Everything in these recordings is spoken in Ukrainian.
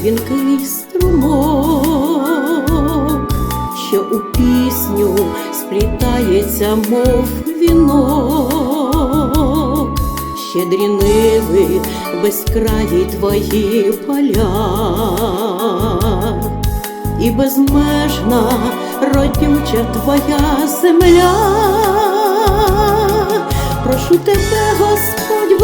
дзвінкий струмок, що у пісню сплітається, мов вінок, щедрі ниви, безкраї твої поля, і безмежна родюча твоя земля. Прошу тебе, Господь,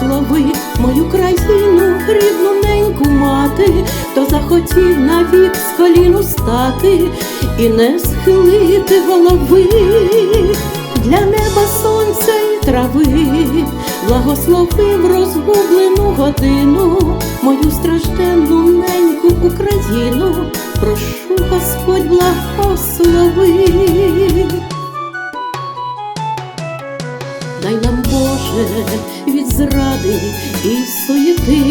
благослови мою країну, рідну неньку мати, хто захотів навік з коліну стати і не схилити голови для неба сонця і трави, благослови в розгублену годину мою стражденну неньку Україну, прошу Господь, благослови. Дай нам Боже від зради і суєти,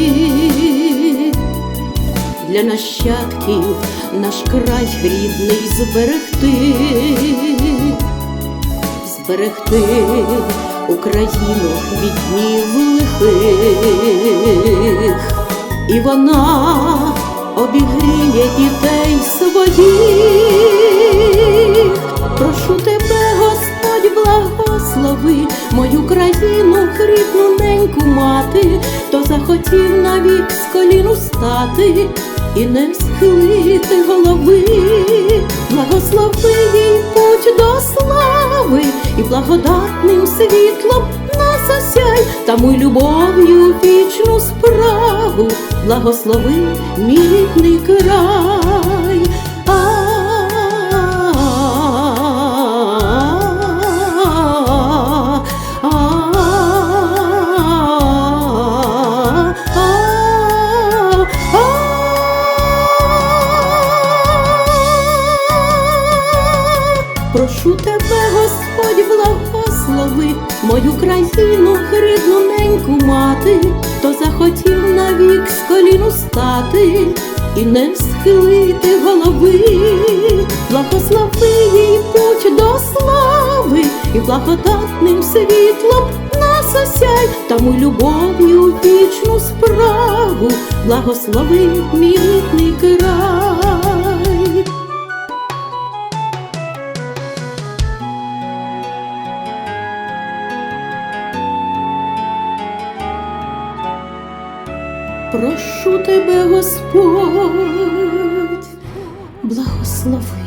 для нащадків наш край рідний зберегти, зберегти Україну від днів лихих, і вона обігріє дітей своїх. Благослови мою країну, рідну неньку мати, хто захотів навік з коліну стати і не схилити голови, благослови їй путь до слави і благодатним світлом нас осяй, та мой любов'ю вічну справу, благослови мій рідний край. Прошу тебе, Господь, благослови мою країну, рідну неньку мати, хто захотів навік з коліну стати і не схилити голови, благослови їй путь до слави і благодатним світлом нас осяй, тому любов'ю вічну справу, благослови мій рідний край. Прошу тебе, Господь, благослови.